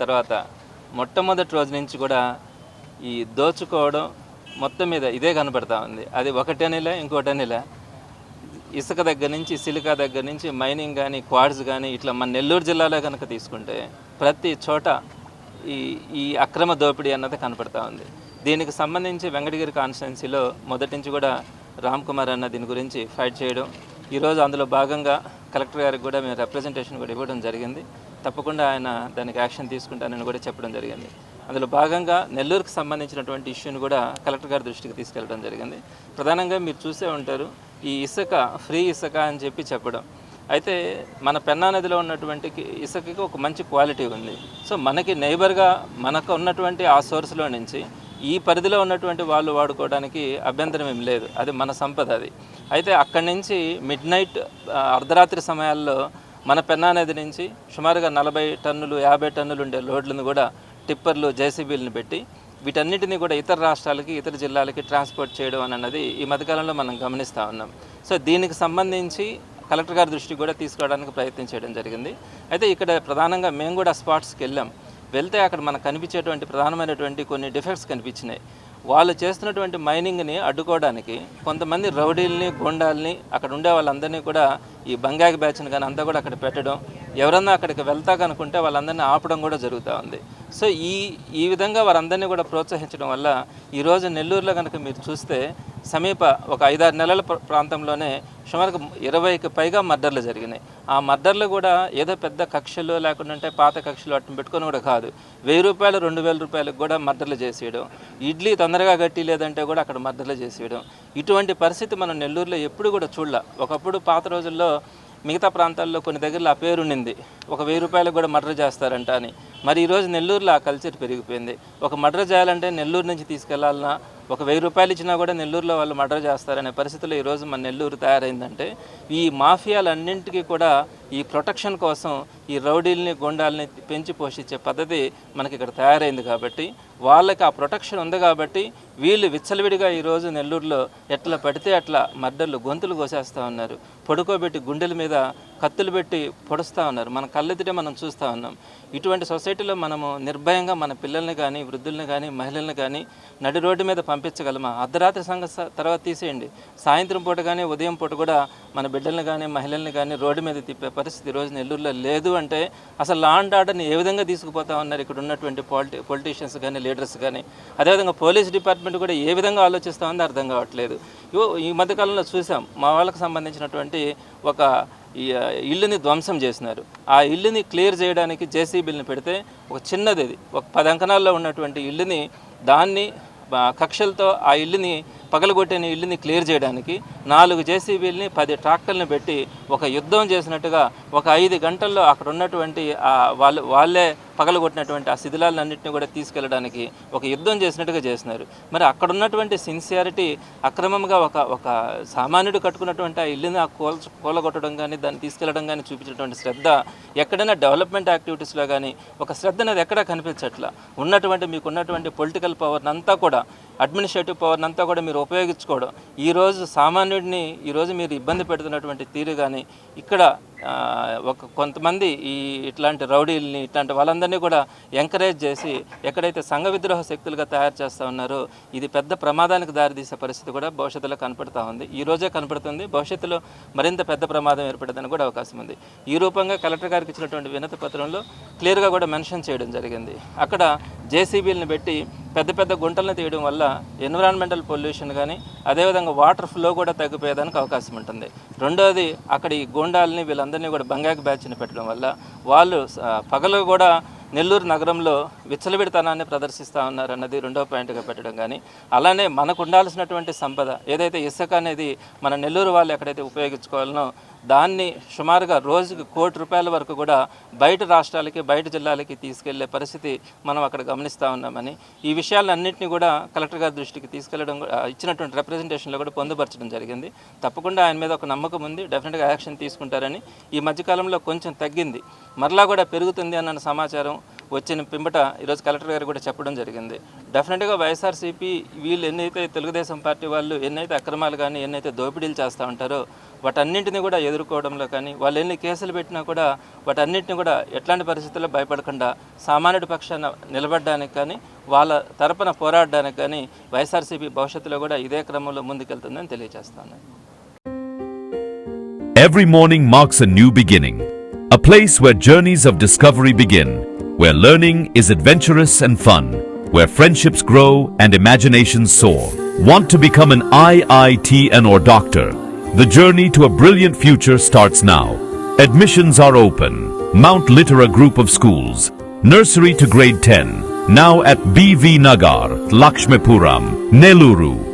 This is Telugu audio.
తర్వాత మొట్టమొదటి రోజు నుంచి కూడా ఈ దోచుకోవడం మొత్తం మీద ఇదే కనపడతా ఉంది. అది ఒకటనిలా ఇంకోటనిలా? ఇసుక దగ్గర నుంచి సిలికా దగ్గర నుంచి మైనింగ్ కానీ క్వాడ్స్ కానీ ఇట్లా మన నెల్లూరు జిల్లాలో కనుక తీసుకుంటే ప్రతి చోట ఈ ఈ అక్రమ దోపిడీ అన్నది కనపడతా ఉంది. దీనికి సంబంధించి వెంకటగిరి కాన్స్టిట్యున్సీలో మొదటి నుంచి కూడా రామ్ కుమార్ అన్న దీని గురించి ఫైట్ చేయడం ఈరోజు అందులో భాగంగా కలెక్టర్ గారికి కూడా మేము రిప్రజెంటేషన్ కూడా ఇవ్వడం జరిగింది. తప్పకుండా ఆయన దానికి యాక్షన్ తీసుకుంటానని కూడా చెప్పడం జరిగింది. అందులో భాగంగా నెల్లూరుకు సంబంధించినటువంటి ఇష్యూని కూడా కలెక్టర్ గారి దృష్టికి తీసుకెళ్ళడం జరిగింది. ప్రధానంగా మీరు చూసే ఉంటారు ఈ ఇసుక ఫ్రీ ఇసుక అని చెప్పి చెప్పడం. అయితే మన పెన్నా నదిలో ఉన్నటువంటి ఇసుకకి ఒక మంచి క్వాలిటీ ఉంది. సో మనకి నైబర్గా మనకు ఉన్నటువంటి ఆ సోర్స్లో నుంచి ఈ పరిధిలో ఉన్నటువంటి వాళ్ళు వాడుకోవడానికి అభ్యంతరం ఏం లేదు. అది మన సంపద అది. అయితే అక్కడి నుంచి మిడ్ నైట్ అర్ధరాత్రి సమయాల్లో మన పెన్నా నది నుంచి సుమారుగా నలభై టన్నులు యాభై టన్నులు ఉండే లోడ్లను కూడా టిప్పర్లు జేసీబీలను పెట్టి వీటన్నిటిని కూడా ఇతర రాష్ట్రాలకి ఇతర జిల్లాలకి ట్రాన్స్పోర్ట్ చేయడం అని అన్నది ఈ మధ్యకాలంలో మనం గమనిస్తూ ఉన్నాం. సో దీనికి సంబంధించి కలెక్టర్ గారి దృష్టికి కూడా తీసుకోవడానికి ప్రయత్నం చేయడం జరిగింది. అయితే ఇక్కడ ప్రధానంగా మేము కూడా స్పాట్స్కి వెళ్ళాం. వెళ్తే అక్కడ మనకు కనిపించేటువంటి ప్రధానమైనటువంటి కొన్ని డిఫెక్ట్స్ కనిపించినాయి. వాళ్ళు చేస్తున్నటువంటి మైనింగ్ని అడ్డుకోవడానికి కొంతమంది రౌడీల్ని గోండాల్ని అక్కడ ఉండే వాళ్ళందరినీ కూడా ఈ బంగాకి బ్యాచ్ని కానీ అంతా కూడా అక్కడ పెట్టడం ఎవరన్నా అక్కడికి వెళ్తా కనుకుంటే వాళ్ళందరినీ ఆపడం కూడా జరుగుతూ ఉంది. సో ఈ ఈ విధంగా వారందరినీ కూడా ప్రోత్సహించడం వల్ల ఈరోజు నెల్లూరులో కనుక మీరు చూస్తే సమీప ఒక ఐదారు నెలల ప్రాంతంలోనే సుమారు ఇరవైకి పైగా మర్డర్లు జరిగినాయి. ఆ మర్డర్లు కూడా ఏదో పెద్ద కక్షలు లేకుండా ఉంటే పాత కక్షలు అట్టు పెట్టుకొని కూడా కాదు. వెయ్యి రూపాయలు రెండు వేల రూపాయలకు కూడా మర్డర్లు చేసేయడం. ఇడ్లీ తొందరగా గట్టి లేదంటే కూడా అక్కడ మర్డర్లు చేసేయడం. ఇటువంటి పరిస్థితి మనం నెల్లూరులో ఎప్పుడు కూడా చూడాల. ఒకప్పుడు పాత రోజుల్లో మిగతా ప్రాంతాల్లో కొన్ని దగ్గరలో ఆ పేరు ఉండింది ఒక వెయ్యి రూపాయలకు కూడా మర్డర్ చేస్తారంట అని. మరి ఈరోజు నెల్లూరులో ఆ కల్చర్ పెరిగిపోయింది. ఒక మర్డర్ చేయాలంటే నెల్లూరు నుంచి తీసుకెళ్ళాలన్నా ఒక వెయ్యి రూపాయలు ఇచ్చినా కూడా నెల్లూరులో వాళ్ళు మర్డర్ చేస్తారనే పరిస్థితిలో ఈరోజు మన నెల్లూరు తయారైందంటే ఈ మాఫియాలన్నింటికీ కూడా ఈ ప్రొటెక్షన్ కోసం ఈ రౌడీల్ని గుండాలని పెంచి పోషించే పద్ధతి మనకి ఇక్కడ తయారైంది కాబట్టి వాళ్ళకి ఆ ప్రొటెక్షన్ ఉంది కాబట్టి వీళ్ళు విచ్చలవిడిగా ఈరోజు నెల్లూరులో ఎట్లా పడితే అట్లా మర్డర్లు గొంతులు కోసేస్తూ ఉన్నారు. పడుకోబెట్టి గుండెల మీద కత్తులు పెట్టి పొడుస్తూ ఉన్నారు. మన కళ్ళెదుటే మనం చూస్తూ ఉన్నాం. ఇటువంటి సొసైటీలో మనము నిర్భయంగా మన పిల్లల్ని కానీ వృద్ధుల్ని కానీ మహిళల్ని కానీ నడి రోడ్డు మీద పంపించగలమా? అర్ధరాత్రి సంఘ తర్వాత తీసేయండి. సాయంత్రం పూట కానీ ఉదయం పూట కూడా మన బిడ్డల్ని కానీ మహిళల్ని కానీ రోడ్డు మీద తిప్పే పరిస్థితి రోజు నెల్లూరులో లేదు అంటే అసలు లా అండ్ ఆర్డర్ని ఏ విధంగా తీసుకుపోతా ఉన్నారు ఇక్కడ ఉన్నటువంటి పాలిటి పొలిటీషియన్స్ కానీ లీడర్స్ కానీ? అదేవిధంగా పోలీస్ డిపార్ట్మెంట్ కూడా ఏ విధంగా ఆలోచిస్తూ ఉందో అర్థం కావట్లేదు. ఈ మధ్యకాలంలో చూసాం మా వాళ్ళకి సంబంధించినటువంటి ఒక ఈ ఇల్లుని ధ్వంసం చేసినారు. ఆ ఇల్లుని క్లియర్ చేయడానికి జేసీబీని పెడితే ఒక చిన్నది అది ఒక పది అంకణాల్లో ఉన్నటువంటి ఇల్లుని దాన్ని కక్షలతో ఆ ఇల్లుని పగలగొట్టిన ఇల్లుని క్లియర్ చేయడానికి నాలుగు జేసీబీలని పది ట్రాక్టర్లను పెట్టి ఒక యుద్ధం చేసినట్టుగా ఒక ఐదు గంటల్లో అక్కడ ఉన్నటువంటి వాళ్ళు వాళ్ళే పగలగొట్టినటువంటి ఆ శిథిలాలన్నింటినీ కూడా తీసుకెళ్ళడానికి ఒక యుద్ధం చేసినట్టుగా చేసినారు. మరి అక్కడ ఉన్నటువంటి సిన్సియారిటీ అక్రమంగా ఒక ఒక సామాన్యుడు కట్టుకున్నటువంటి ఆ ఇల్లుని ఆ కూల కూలగొట్టడం కానీ దాన్ని తీసుకెళ్ళడం కానీ చూపించినటువంటి శ్రద్ధ ఎక్కడైనా డెవలప్మెంట్ యాక్టివిటీస్లో కానీ ఒక శ్రద్ధ అనేది ఎక్కడా కనిపించట్లా. ఉన్నటువంటి మీకు ఉన్నటువంటి పొలిటికల్ పవర్ అంతా కూడా అడ్మినిస్ట్రేటివ్ పవర్ అంతా కూడా మీరు ఉపయోగించుకోవడం. ఈరోజు సామాన్యుడిని ఈరోజు మీరు ఇబ్బంది పెడుతున్నటువంటి తీరు కానీ ఇక్కడ ఒక కొంతమంది ఈ ఇట్లాంటి రౌడీల్ని ఇట్లాంటి వాళ్ళందరినీ కూడా ఎంకరేజ్ చేసి ఎక్కడైతే సంఘ విద్రోహ శక్తులుగా తయారు చేస్తూ ఉన్నారో ఇది పెద్ద ప్రమాదానికి దారితీసే పరిస్థితి కూడా భవిష్యత్తులో కనపడుతూ ఉంది. ఈ రోజే కనపడుతుంది. భవిష్యత్తులో మరింత పెద్ద ప్రమాదం ఏర్పడేదని కూడా అవకాశం ఉంది. ఈ రూపంగా కలెక్టర్ గారికి ఇచ్చినటువంటి వినతి పత్రంలో క్లియర్గా కూడా మెన్షన్ చేయడం జరిగింది. అక్కడ జేసీబీలను పెట్టి పెద్ద పెద్ద గుంటలను తీయడం వల్ల ఎన్విరాన్మెంటల్ పొల్యూషన్ కానీ అదేవిధంగా వాటర్ ఫ్లో కూడా తగ్గిపోయేదానికి అవకాశం ఉంటుంది. రెండోది అక్కడ ఈ గోండాలని వీళ్ళందరినీ కూడా బంగాకి బ్యాచ్ని పెట్టడం వల్ల వాళ్ళు పగలు కూడా నెల్లూరు నగరంలో విచ్చలవిడితనాన్ని ప్రదర్శిస్తూ ఉన్నారన్నది రెండో పాయింట్గా పెట్టడం కానీ అలానే మనకు ఉండాల్సినటువంటి సంపద ఏదైతే ఇసుక అనేది మన నెల్లూరు వాళ్ళు ఎక్కడైతే ఉపయోగించుకోవాలనో దాన్ని సుమారుగా రోజుకి కోటి రూపాయల వరకు కూడా బయట రాష్ట్రాలకి బయట జిల్లాలకి తీసుకెళ్ళే పరిస్థితి మనం అక్కడ గమనిస్తూ ఉన్నామని ఈ విషయాలన్నింటినీ కూడా కలెక్టర్ గారి దృష్టికి తీసుకెళ్ళడం ఇచ్చినటువంటి రిప్రజెంటేషన్లో కూడా పొందుపరచడం జరిగింది. తప్పకుండా ఆయన మీద ఒక నమ్మకం ఉంది డెఫినెట్గా యాక్షన్ తీసుకుంటారని ఈ మధ్యకాలంలో కొంచెం తగ్గింది. మరలా కూడా పెరుగుతుంది అన్న సమాచారం వచ్చిన పింబట ఈరోజు కలెక్టర్ గారు కూడా చెప్పడం జరిగింది. డెఫినెట్గా వైఎస్ఆర్సీపీ వీళ్ళు ఎన్నైతే తెలుగుదేశం పార్టీ వాళ్ళు ఎన్నైతే అక్రమాలు కానీ ఎన్నైతే దోపిడీలు చేస్తూ ఉంటారో వాటన్నింటిని కూడా ఎదుర్కోవడంలో కానీ వాళ్ళు ఎన్ని కేసులు పెట్టినా కూడా వాటన్నింటిని కూడా ఎట్లాంటి పరిస్థితుల్లో భయపడకుండా సామాన్యుడి పక్షాన నిలబడడానికి కానీ వాళ్ళ తరపున పోరాడడానికి కానీ వైఎస్ఆర్సీపీ భవిష్యత్తులో కూడా ఇదే క్రమంలో ముందుకెళ్తుందని తెలియజేస్తాను. Every morning marks a new beginning, a place where journeys of discovery begin, where learning is adventurous and fun, where friendships grow and imaginations soar. Want to become an IITN or doctor? The journey to a brilliant future starts now. Admissions are open. Mount Litera Group of Schools, nursery to grade 10, now at BV Nagar, Lakshmipuram, Neluru.